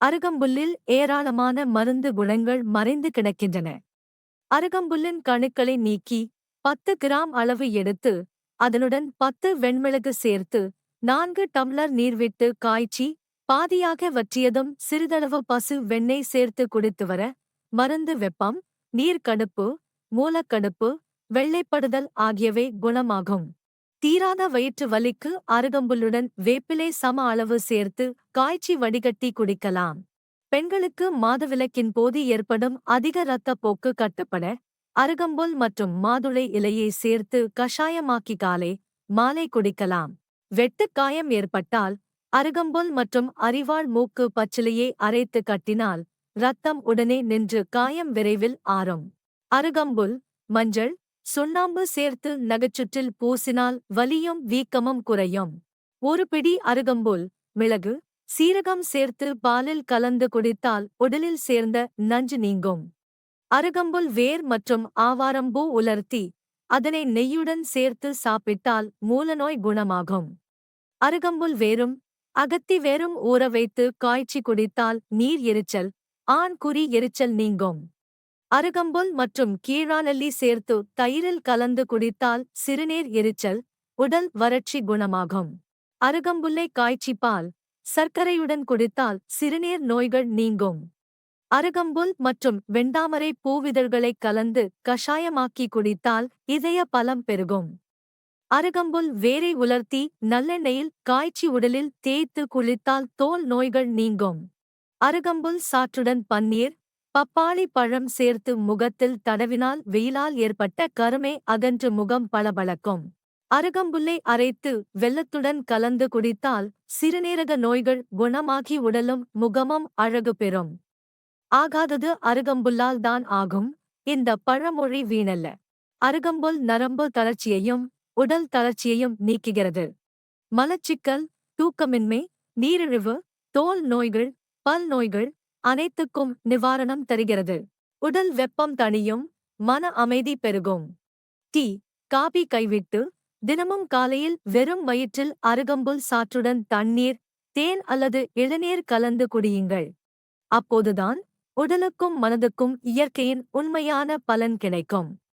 அருகம்புல்லில் ஏராளமான மருந்து குணங்கள் மறைந்து கிடக்கின்றன. அருகம்புல்லின் கணுக்களை நீக்கி பத்து கிராம் அளவு எடுத்து அதனுடன் பத்து வெண்மிளகு சேர்த்து நான்கு டம்ளர் நீர் விட்டு காய்ச்சி பாதியாக வற்றியதும் சிறிதளவு பசு வெண்ணெய் சேர்த்து குடித்து வர மருந்து வெப்பம் நீர்க்கடுப்பு மூலக்கடுப்பு வெள்ளைப்படுதல் ஆகியவை குணமாகும். தீராத வயிற்று வலிக்கு அருகம்புல்லுடன் வேப்பிலை சம அளவு சேர்த்து காய்ச்சி வடிகட்டி குடிக்கலாம். பெண்களுக்கு மாதவிலக்கின் போது ஏற்படும் அதிக இரத்தப் போக்கு கட்டுப்பட அருகம்புல் மற்றும் மாதுளை இலையை சேர்த்து கஷாயமாக்கி காலை மாலை குடிக்கலாம். வெட்டுக் காயம் ஏற்பட்டால் அருகம்புல் மற்றும் அரிவாள் மூக்கு பச்சிலையை அரைத்து கட்டினால் இரத்தம் உடனே நின்று காயம் விரைவில் ஆறும். அருகம்புல் மஞ்சள் சுண்ணாம்பு சேர்த்து நகைச்சுற்றில் பூசினால் வலியும் வீக்கமும் குறையும். ஒரு பிடி அருகம்புல் மிளகு சீரகம் சேர்த்து பாலில் கலந்து குடித்தால் உடலில் சேர்ந்த நஞ்சு நீங்கும். அருகம்புல் வேர் மற்றும் ஆவாரம்பூ உலர்த்தி அதனை நெய்யுடன் சேர்த்து சாப்பிட்டால் மூலநோய் குணமாகும். அருகம்புல் வேரும் அகத்தி வேரும் ஊற வைத்து காய்ச்சி குடித்தால் நீர் எரிச்சல் ஆண் குறி எரிச்சல் நீங்கும். அருகம்புல் மற்றும் கீழாநெல்லி சேர்த்து தயிரில் கலந்து குடித்தால் சிறுநீர் எரிச்சல் உடல் வறட்சி குணமாகும். அருகம்புல்லை காய்ச்சிப்பால் சர்க்கரையுடன் குடித்தால் சிறுநீர் நோய்கள் நீங்கும். அருகம்புல் மற்றும் வெண்டாமரை பூவிதழ்களை கலந்து கஷாயமாக்கி குடித்தால் இதய பலம் பெருகும். அருகம்புல் வேரை உலர்த்தி நல்லெண்ணெயில் காய்ச்சி உடலில் தேய்த்து குளித்தால் தோல் நோய்கள் நீங்கும். அருகம்புல் சாற்றுடன் பன்னீர் பப்பாளி பழம் சேர்த்து முகத்தில் தடவினால் வெயிலால் ஏற்பட்ட கருமை அகன்று முகம் பளபளக்கும். அருகம்புல்லை அரைத்து வெள்ளத்துடன் கலந்து குடித்தால் சிறுநீரக நோய்கள் குணமாகி உடலும் முகமும் அழகு பெறும். ஆகாதது அருகம்புல்லால் தான் ஆகும். இந்த பழமொழி வீணல்ல. அருகம்புல் நரம்பு தளர்ச்சியையும் உடல் தளர்ச்சியையும் நீக்குகிறது. மலச்சிக்கல் தூக்கமின்மை நீரிழிவு தோல் நோய்கள் பல் நோய்கள் அனைத்துக்கும் நிவாரணம் தருகிறது. உடல் வெப்பம் தணியும் மன அமைதி பெருகும். டீ காபி கைவிட்டு தினமும் காலையில் வெறும் வயிற்றில் அருகம்புல் சாற்றுடன் தண்ணீர் தேன் அல்லது இளநீர் கலந்து குடியுங்கள். அப்போதுதான் உடலுக்கும் மனதுக்கும் இயற்கையின் உண்மையான பலன் கிடைக்கும்.